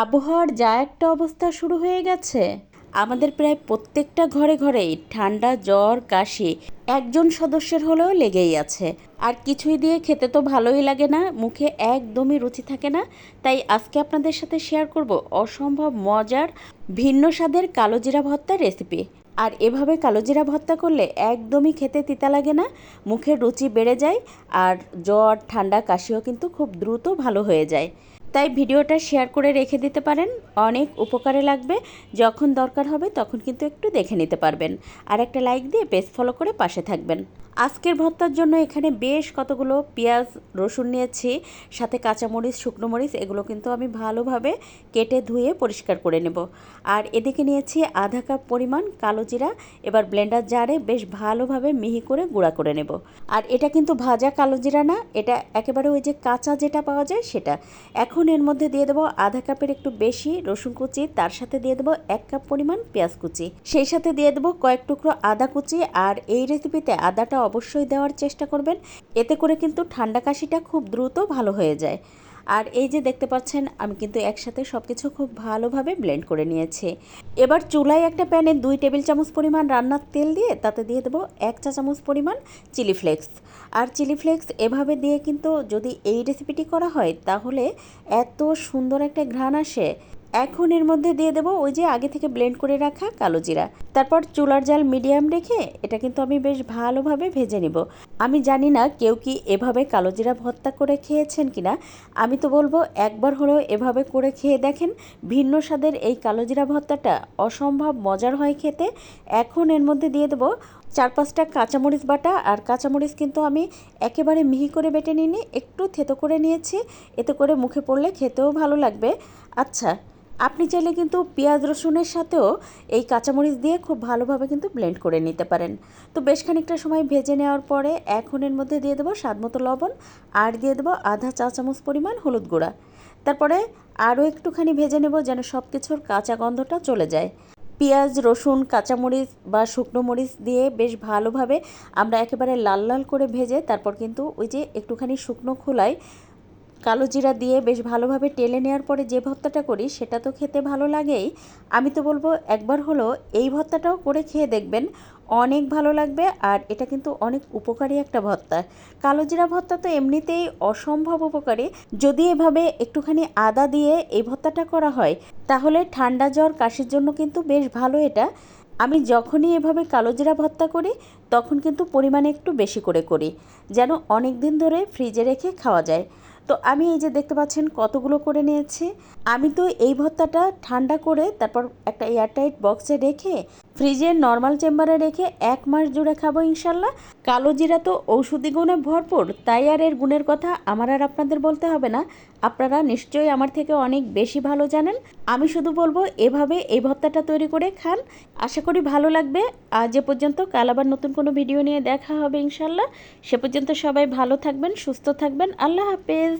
আবহাওয়ার যা একটা অবস্থা শুরু হয়ে গেছে। আমাদের প্রায় প্রত্যেকটা ঘরে ঘরেই ঠান্ডা, জ্বর, কাশি একজন সদস্যের হলেও লেগেই আছে। আর কিছুই দিয়ে খেতে তো ভালোই লাগে না, মুখে একদমই রুচি থাকে না। তাই আজকে আপনাদের সাথে শেয়ার করব অসম্ভব মজার, ভিন্ন স্বাদের কালোজিরা ভর্তার রেসিপি আর এভাবে কালোজিরা ভর্তা করলে একদমই খেতে তিতা লাগে না, মুখের রুচি বেড়ে যায় আর জ্বর, ঠান্ডা, কাশিও কিন্তু খুব দ্রুত ভালো হয়ে যায়। তাই ভিডিওটা শেয়ার করে রেখে দিতে পারেন। অনেক উপকারে লাগবে। যখন দরকার হবে তখন কিন্তু একটু দেখে নিতে পারবেন। আর একটা লাইক দিয়ে পেজ ফলো করে পাশে থাকবেন। আজকের ভর্তার জন্য এখানে বেশ কতগুলো পেঁয়াজ, রসুন নিয়েছি, সাথে কাঁচামরিচ, শুকনো মরিচ, এগুলো কিন্তু আমি ভালোভাবে কেটে ধুয়ে পরিষ্কার করে নেব। আর এদিকে নিয়েছি আধা কাপ পরিমাণ কালো জিরা, এবার ব্লেন্ডার জারে বেশ ভালোভাবে মিহি করে গুঁড়া করে নেব। আর এটা কিন্তু ভাজা কালো জিরা না, এটা একেবারে ওই যে কাঁচা যেটা পাওয়া যায় সেটা। এখন এর মধ্যে দিয়ে দেবো আধা কাপের একটু বেশি রসুন কুচি, তার সাথে দিয়ে দেবো এক কাপ পরিমাণ পেঁয়াজ কুচি। সেই সাথে দিয়ে দেবো কয়েক টুকরো আদা কুচি, আর এই রেসিপিতে আদাটা অবশ্যই দেওয়ার চেষ্টা করবেন। এতে করে কিন্তু ঠান্ডা কাশিটা খুব দ্রুত ভালো হয়ে যায়। আর এই যে দেখতে পাচ্ছেন, আমি কিন্তু একসাথে সব কিছু খুব ভালোভাবে ব্লেন্ড করে নিয়েছি। এবার চুলায় একটা প্যানে দুই টেবিল চামচ পরিমাণ রান্নার তেল দিয়ে তাতে দিয়ে দেবো এক চা চামচ পরিমাণ চিলি ফ্লেক্স। আর চিলি ফ্লেক্স এভাবে দিয়ে কিন্তু যদি এই রেসিপিটি করা হয়, তাহলে এত সুন্দর একটা ঘ্রাণ আসে। এখন এর মধ্যে দিয়ে দেবো ওই যে আগে থেকে ব্লেন্ড করে রাখা কালো জিরা। তারপর চুলার জাল মিডিয়াম রেখে এটা কিন্তু আমি বেশ ভালোভাবে ভেজে নিব। আমি জানি না কেউ কি এভাবে কালো জিরা ভর্তা করে খেয়েছেন কিনা। আমি তো বলব একবার হলেও এভাবে করে খেয়ে দেখেন, ভিন্ন স্বাদের এই কালো জিরা ভর্তাটা অসম্ভব মজার হয় খেতে। এখন এর মধ্যে দিয়ে দেবো চার পাঁচটা কাঁচামরিচ বাটা, আর কাঁচামরিচ কিন্তু আমি একেবারে মিহি করে বেটে নিইনি, একটু থেতো করে নিয়েছি। এতে করে মুখে পড়লে খেতেও ভালো লাগবে। আচ্ছা আপনি চাইলে কিন্তু পেঁয়াজ রসুনের সাথেও এই কাঁচামরিচ দিয়ে খুব ভালোভাবে কিন্তু ব্লেন্ড করে নিতে পারেন। তো বেশ খানিকটা সময় ভেজে নেওয়ার পরে এখন এর মধ্যে দিয়ে দেবো স্বাদ মতো লবণ আর দিয়ে দেবো আধা চা চামচ পরিমাণ হলুদ গুঁড়া। তারপরে আরও একটুখানি ভেজে নেব যেন সব কিছুর কাঁচা গন্ধটা চলে যায়। পেঁয়াজ, রসুন, কাঁচামরিচ বা শুকনো মরিচ দিয়ে বেশ ভালোভাবে আমরা একেবারে লাল লাল করে ভেজে তারপর কিন্তু ওই যে একটুখানি শুকনো খোলায় কালো জিরা দিয়ে বেশ ভালোভাবে টেলে নেওয়ার পরে যে ভর্তাটা করি, সেটা তো খেতে ভালো লাগেই। আমি তো বলব একবার হলো এই ভর্তাটাও করে খেয়ে দেখবেন, অনেক ভালো লাগবে আর এটা কিন্তু অনেক উপকারী একটা ভর্তা। কালো জিরা ভর্তা তো এমনিতেই অসম্ভব উপকারী। যদি এভাবে একটুখানি আদা দিয়ে এই ভর্তাটা করা হয়, তাহলে ঠান্ডা জ্বর, কাশির জন্য কিন্তু বেশ ভালো এটা। আমি যখনই এভাবে কালো জিরা ভর্তা করি, তখন কিন্তু পরিমাণে একটু বেশি করে করি, যেন অনেক দিন ধরে ফ্রিজে রেখে খাওয়া যায়। তো আমি এই যে দেখতে পাচ্ছেন কতগুলো করে নিয়েছি। আমি তো এই ভর্তাটা ঠান্ডা করে তারপর একটা এয়ারটাইট বক্সে রেখে ফ্রিজের নর্মাল চেম্বারে রেখে এক মাস জুড়ে খাব ইনশাল্লাহ। কালো জিরা তো ঔষধি গুণে ভরপুর, তাই আর এর গুণের কথা আমার আর আপনাদের বলতে হবে না। আপনারা নিশ্চয়ই আমার থেকে অনেক বেশি ভালো জানেন। আমি শুধু বলব, এভাবে এই ভর্তাটা তৈরি করে খান। আশা করি ভালো লাগবে। আজ এ পর্যন্ত, কাল আবার নতুন কোনো ভিডিও নিয়ে দেখা হবে ইনশাল্লাহ। সে পর্যন্ত সবাই ভালো থাকবেন, সুস্থ থাকবেন। আল্লাহ হাফেজ।